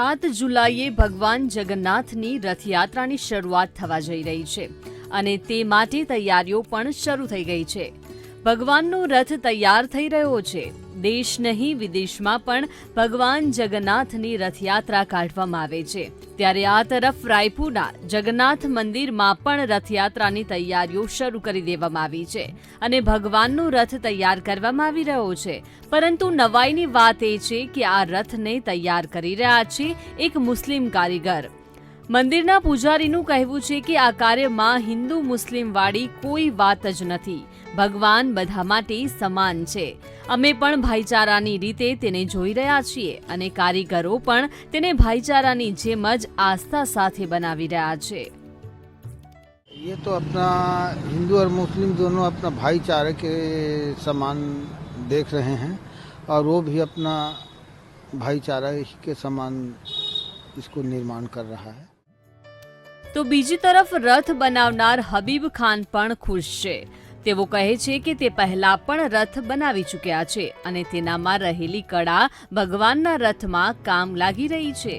સાત જુલાઈએ ભગવાન જગન્નાથની રથયાત્રાની શરૂઆત થવા જઈ રહી છે અને તે માટે તૈયારીઓ પણ શરૂ થઈ ગઈ છે. ભગવાનનો રથ તૈયાર થઈ રહ્યો છે. દેશ નહીં, વિદેશમાં પણ ભગવાન જગન્નાથની રથયાત્રા કાઢવામાં આવે છે. ત્યારે આ તરફ રાયપુરના જગન્નાથ મંદિરમાં પણ રથયાત્રાની તૈયારીઓ શરૂ કરી દેવામાં આવી છે અને ભગવાનનો રથ તૈયાર કરવામાં આવી રહ્યો છે. પરંતુ નવાઈની વાત એ છે કે આ રથને તૈયાર કરી રહ્યા છે એક મુસ્લિમ કારીગર. મંદિરના પૂજારીનું કહેવું છે કે આ કાર્યમાં હિન્દુ મુસ્લિમ વાળી કોઈ વાત જ નથી ભગવાન બધા માટે સમાન છે અમે પણ ભાઈચારાની રીતે તેને જોઈ રહ્યા છીએ અને કારીગરો પણ તેને ભાઈચારાની જેમ જ આસ્થા સાથે બનાવી રહ્યા છે ये तो अपना हिंदू और मुस्लिम दोनों अपना भाईचारे के समान देख रहे हैं और वो भी अपना भाईचारा के समान इसको निर्माण कर रहा है તો બીજી તરફ રથ બનાવનાર હબીબ ખાન પણ ખુશ છે તેઓ કહે છે કે તે પહેલા પણ રથ બનાવી ચૂક્યા છે અને તેનામાં રહેલી કળા ભગવાનના રથમાં કામ લાગી રહી છે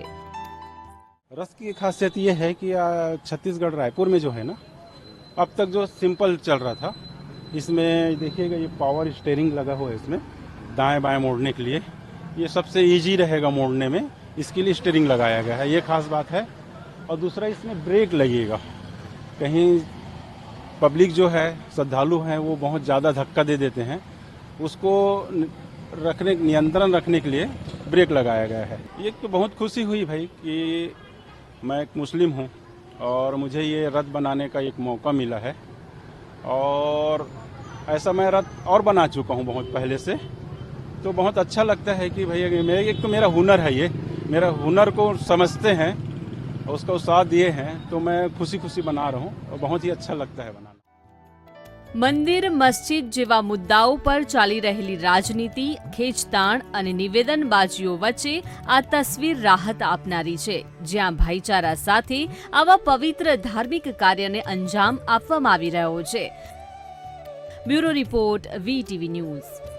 रस की खासियत ये है कि आ, छत्तीसगढ़ रायपुर में जो है ना अब तक जो सिंपल चल रहा था इसमें देखिएगा ये पावर स्टेयरिंग लगा हुआ है इसमें दाएं बाएं मोड़ने के लिए ये सबसे इजी रहेगा मोड़ने में इसके लिए स्टेयरिंग लगाया गया है ये खास बात है और दूसरा इसमें ब्रेक लगेगा। कहीं पब्लिक जो है, श्रद्धालु हैं, वो बहुत ज़्यादा धक्का दे देते हैं। उसको रखने, नियंत्रण रखने के लिए ब्रेक लगाया गया है। ये तो बहुत खुशी हुई भाई कि मैं एक मुस्लिम हूँ और मुझे ये रथ बनाने का एक मौका मिला है। और ऐसा मैं रथ और बना चुका हूँ बहुत पहले से। तो बहुत अच्छा लगता है कि भैया एक तो मेरा हुनर है ये। मेरा हुनर को समझते हैं और उसका साथ दिए हैं तो मैं खुशी खुशी बना रहा हूँ और बहुत ही अच्छा लगता है बनाना મંદિર મસ્જિદ જેવા મુદ્દાઓ પર ચાલી રહેલી રાજનીતિ ખેંચતાણ અને નિવેદનબાજીઓ વચ્ચે આ તસવીર રાહત આપનારી છે જ્યાં ભાઈચારા સાથે આવા પવિત્ર ધાર્મિક કાર્યને અંજામ આપવામાં આવી રહ્યો છે બ્યુરો રિપોર્ટ વીટીવી ન્યૂઝ